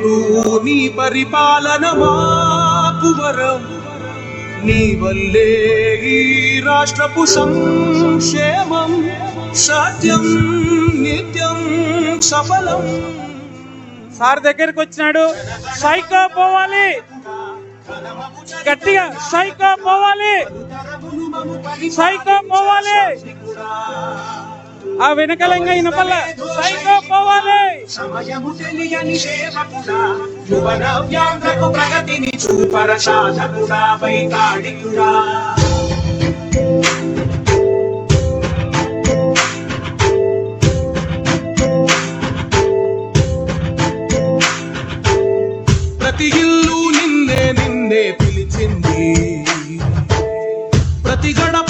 రాముడు నీ పరిపాలన మాకు వరం. నీ వల్లే ఈ రాష్ట్రపు సంక్షేమం సత్యం నిత్యం సఫలం. సార్ దగ్గరికి వచ్చినాడు. సైకో పోవాలి. గట్టిగా సైకో పోవాలి. సైకో పోవాలి. ఆ వెనకలంగా ఇనపల్ల. సైకో పోవాలి. సమయము తెలియని సేవకుడా యువన వ్యాంధ్రకు ప్రగతిని చూపర సాధకుడా వైతాళికుడా. ప్రతి ఇల్లు నిన్నే నిన్నే పిలిచింది. ప్రతి గడప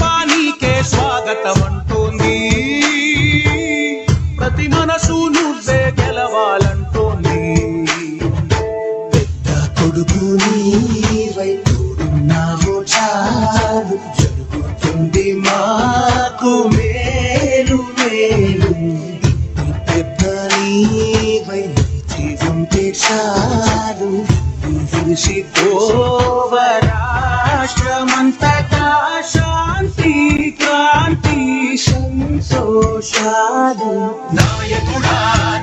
నీవై జీవంతే చాలు రాష్ట్రమంతటా శాంతి క్రాంతి సంతోషాలు. నాయకుడా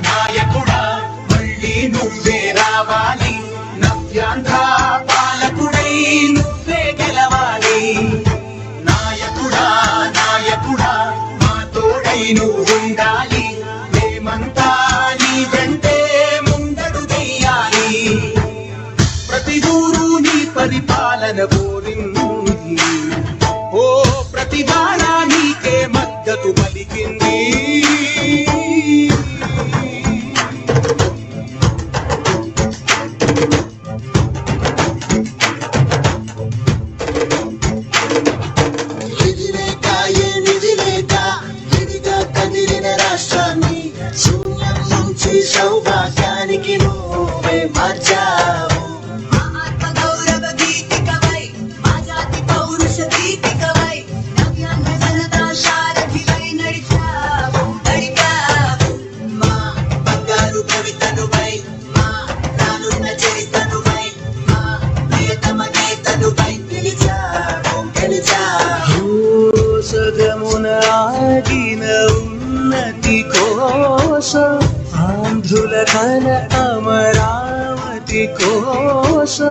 నాయకుడా మళ్ళీ నువ్వే సాగిన ఉన్నతి కోసం ఆంధ్రుల కన అమరావతి కోసం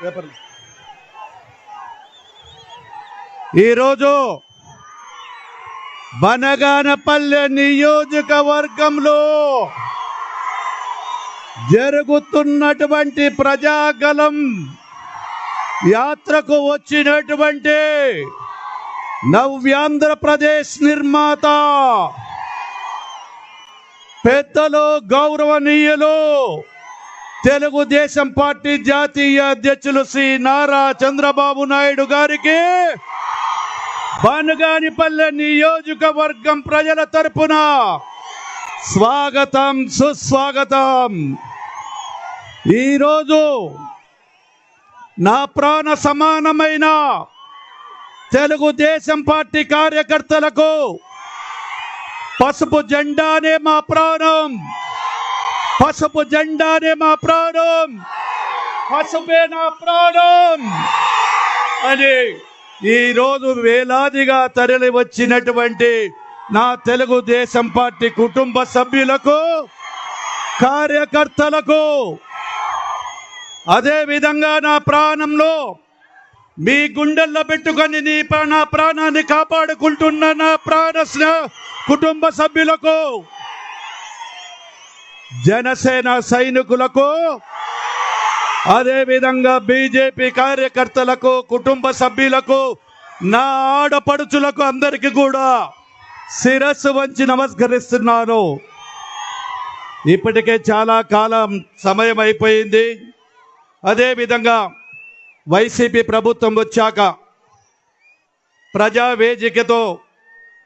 వైతాళికుడా ఈరోజు బనగానపల్లె నియోజకవర్గంలో జరుగుతున్నటువంటి ప్రజాగలం యాత్రకు వచ్చినటువంటి నవ్యాంధ్రప్రదేశ్ నిర్మాత పెద్దలు గౌరవనీయులు తెలుగుదేశం పార్టీ జాతీయ అధ్యక్షులు శ్రీ నారా చంద్రబాబు నాయుడు గారికి బనగానిపల్లె నియోజకవర్గం ప్రజల తరపున స్వాగతం సుస్వాగతం. ఈరోజు నా ప్రాణ సమానమైన తెలుగుదేశం పార్టీ కార్యకర్తలకు పసుపు జెండానే మా ప్రాణం. పసుపు జెండానే మా ప్రాణం. పసుపే నా ప్రాణం. అని ఈరోజు వేలాదిగా తరలి వచ్చినటువంటి నా తెలుగుదేశం పార్టీ కుటుంబ సభ్యులకు కార్యకర్తలకు అదే విధంగా నా ప్రాణంలో మీ గుండెల్లో పెట్టుకొని నీ నా ప్రాణాన్ని కాపాడుకుంటున్న నా ప్రాణ కుటుంబ సభ్యులకు జనసేన సైనికులకు అదే విధంగా బీజేపీ కార్యకర్తలకు కుటుంబ సభ్యులకు నా ఆడపడుచులకు అందరికీ కూడా శిరస్సు వంచి నమస్కరిస్తున్నాను. ఇప్పటికే చాలా కాలం సమయం అయిపోయింది. అదేవిధంగా వైసీపీ ప్రభుత్వం వచ్చాక ప్రజా వేదికతో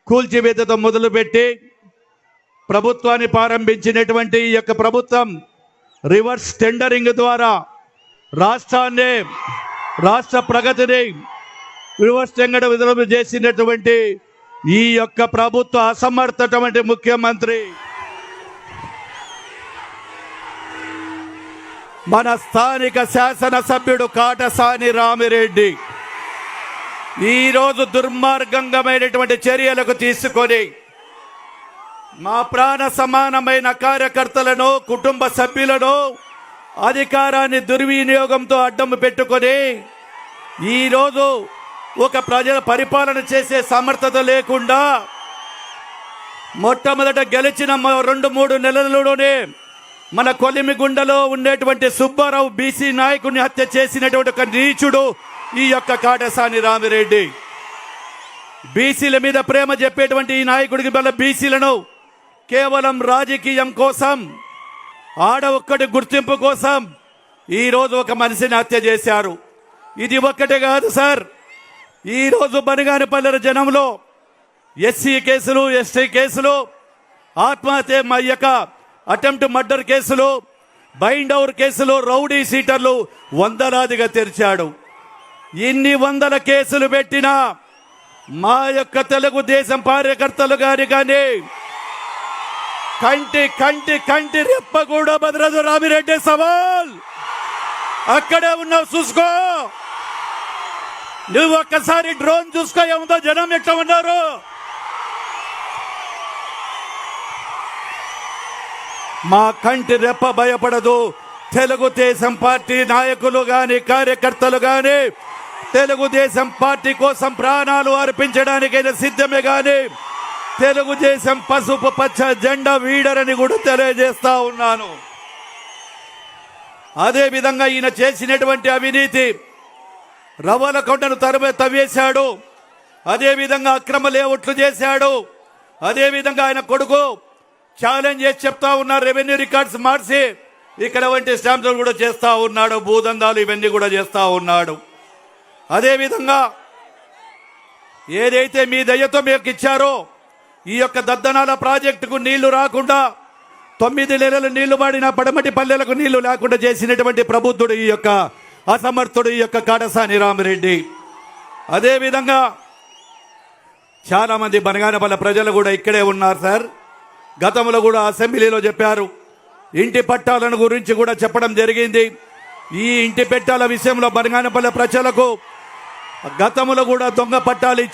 కూల్చివేతతో మొదలుపెట్టి ప్రభుత్వాన్ని ప్రారంభించినటువంటి ఈ యొక్క ప్రభుత్వం రివర్స్ టెండరింగ్ ద్వారా రాష్ట్రాన్ని రాష్ట్ర ప్రగతిని రివర్స్ టెండర్ విధులు చేసినటువంటి ఈ యొక్క ప్రభుత్వ అసమర్థటువంటి ముఖ్యమంత్రి. మన స్థానిక శాసనసభ్యుడు కాటసాని రామిరెడ్డి ఈరోజు దుర్మార్గంగమైనటువంటి చర్యలకు తీసుకొని మా ప్రాణ సమానమైన కార్యకర్తలను కుటుంబ సభ్యులను అధికారాన్ని దుర్వినియోగంతో అడ్డం పెట్టుకొని ఈరోజు ఒక ప్రజల పరిపాలన చేసే సమర్థత లేకుండా మొట్టమొదట గెలిచిన రెండు మూడు నెలలలోనే మన కొలిమిగుండలో ఉండేటువంటి సుబ్బారావు బీసీ నాయకుడిని హత్య చేసినటువంటి ఒక నీచుడు ఈ యొక్క కాటసాని రామిరెడ్డి. బీసీల మీద ప్రేమ చెప్పేటువంటి ఈ నాయకుడికి మళ్ళీ బీసీలను కేవలం రాజకీయం కోసం ఆడ ఒక్కటి గుర్తింపు కోసం ఈరోజు ఒక మనిషిని హత్య చేశారు. ఇది ఒక్కటే కాదు సార్. ఈరోజు రోజు బనగానిపల్లెల జనంలో ఎస్సీ కేసులు ఎస్టీ కేసులు ఆత్మహత్య మా యొక్క అటెంప్ట్ మర్డర్ కేసులు బైండ్ అవర్ కేసులు రౌడీ సీటర్లు వందలాదిగా తెరిచాడు. ఇన్ని వందల కేసులు పెట్టినా మా యొక్క తెలుగుదేశం కార్యకర్తలు గాని కానీ కంటి కంటి కంటి రెప్ప కూడా బదరదు రామిరెడ్డి సవాల్! అక్కడే ఉన్నావు చూసుకో! నువ్వు ఒక్కసారి డ్రోన్ చూసుకో ఏముందో జనం ఎట్లా ఉన్నారు? మా కంటి రెప్ప భయపడదు. తెలుగుదేశం పార్టీ నాయకులు గాని కార్యకర్తలు గాని తెలుగుదేశం పార్టీ కోసం ప్రాణాలు అర్పించడానికైనా సిద్ధమే కానీ తెలుగుదేశం పసుపు పచ్చ జెండా వీడరని కూడా తెలియజేస్తా ఉన్నాను. అదేవిధంగా ఈయన చేసినటువంటి అవినీతి రవ్వల కొండను తరవ తవ్వేశాడు. అదేవిధంగా అక్రమ లేఅవుట్లు చేశాడు. అదేవిధంగా ఆయన కొడుకు ఛాలెంజ్ చేసి చెప్తా ఉన్నారు రెవెన్యూ రికార్డ్స్ మార్చి ఇక్కడ వంటి స్టాంపులు కూడా చేస్తూ ఉన్నాడు భూదందాలు ఇవన్నీ కూడా చేస్తూ ఉన్నాడు. అదేవిధంగా ఏదైతే మీ దయ్యతో మీకు ఇచ్చారో ఈ యొక్క దద్దనాల ప్రాజెక్టుకు నీళ్ళు రాకుండా తొమ్మిది నెలలు నీళ్ళు వాడిన పడమటి పల్లెలకు నీళ్ళు లేకుండా చేసినటువంటి ప్రబుద్ధుడు ఈ యొక్క అసమర్థుడు ఈ యొక్క కాడసాని రామిరెడ్డి. అదేవిధంగా చాలామంది బనగానపల్లె ప్రజలు కూడా ఇక్కడే ఉన్నారు సార్. గతంలో కూడా అసెంబ్లీలో చెప్పారు. ఇంటి పట్టాలను గురించి కూడా చెప్పడం జరిగింది. ఈ ఇంటి పెట్టాల విషయంలో బనగానపల్లె ప్రజలకు గతంలో కూడా దొంగ పట్టాలు